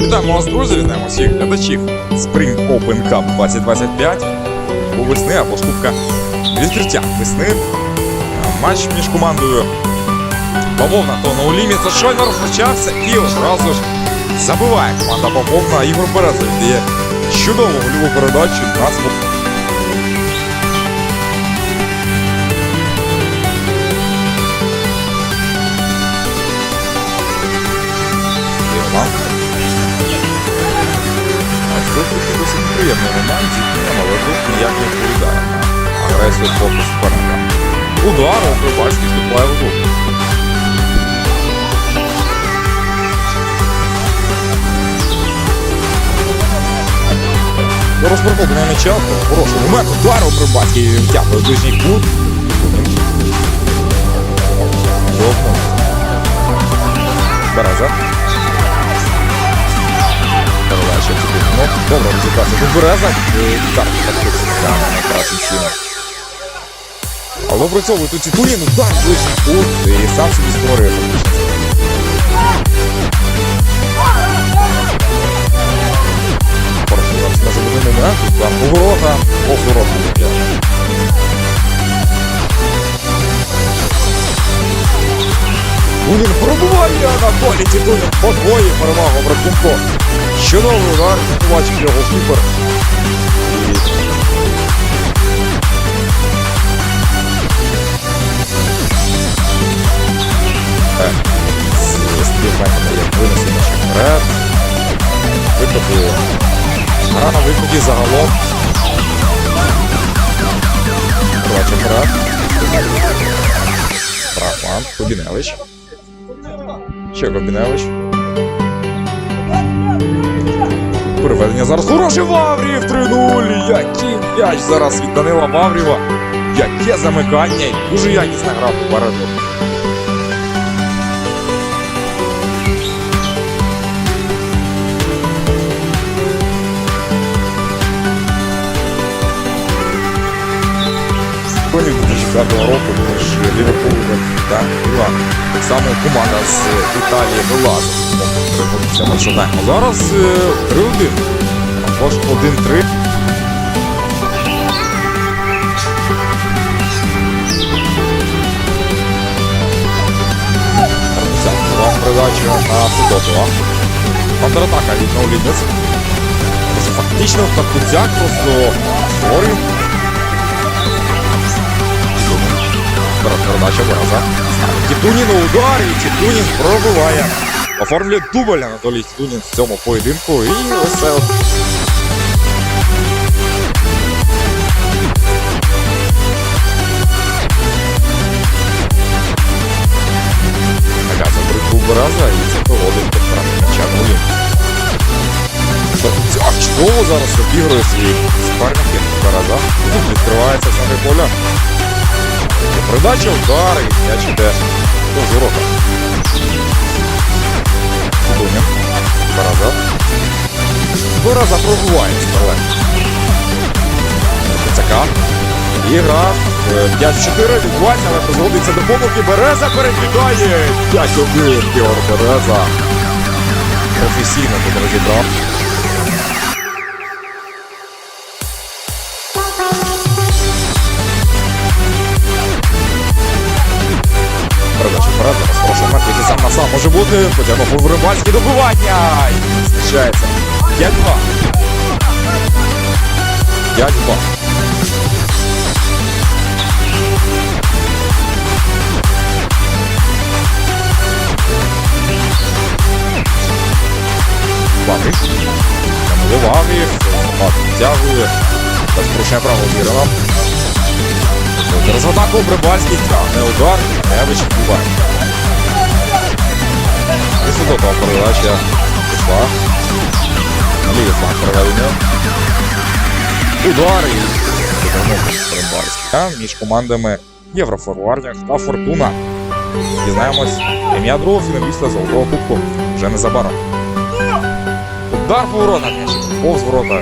Вітаємо вас, друзі, вітаємо всіх глядачів Spring Open Cup 2025 у весни або ж кубка відкриття весни. Матч між командою Бавовна та Limits щойно розпочався і одразу ж забиває команда Бавовна. Ігор Береза віддає чудову гольову передачу на свого досить приємний момент зі зіткненням, але ніяк не відповідає на агресію боку. Удар, Рибальський вступає в руку. До на м'яча, хороший момент, удар у Прибальський втягує ближній кут. Береза. Удар фактично найкращим чином. Але цьому тут Тітулін, удар ближній кут і сам собі створює Тітулін пробуває на полі Тітулін. Подвоє перевагу Бракунко. Чудовий удар, побачив його кіпер. І співменами як винесли м'яч вперед. Виклики. Гра викликі загалом. Передача вперед. Брахман, Кобіневич. Ще Кобіневич. Переведення зараз хороший Ваврів 3-0. Який м'яч зараз від Данила Ваврєва. Яке замикання дуже якісна гра попереду. Конів 2005 року між Ліверпулем та Міланом. Так само команда з Італії вилазила. Зараз е, 3-1. Або ж 1-3. Це вам передача на Федотова. Контратака від Ноулінес. Фактично Таркудзяк просто створює передача Береза. Тітунін у удар і Тітунін пробиває. Оформлює дубль Анатолій Тітунін в цьому поєдинку. І ось Береза і це проводить м'яча нулі. Чудово зараз обігрує свій суперників. Береза. Відкривається саме поля. Передача, удар і м'яч іде до ворота. Кудунін. Бараза. Бараза пробуває сперед. Коцака. І гра 5-4 відбувається, але дозводиться до помилки. Береза перекидає. 5-1. Георг Береза. Професійно тут розібрав. Вперед, хороший момент, сам на сам може бути. Потягнув у рибальське добивання. Зустрічається. 5-2. 5-2. Ваврів. Данило Ваврів. Бат відтягує. Без порушення правого вірила. Зараз атаку Брибальський тягне удар, Невич вбиває. І судова передача пішла. Лівий фланг переведення. Удар і. Між командами Єврофорвардінг та Фортуна. Дізнаємось ім'я другого фіналіста Золотого Кубку вже незабаром. Удар по воротах, повз ворота.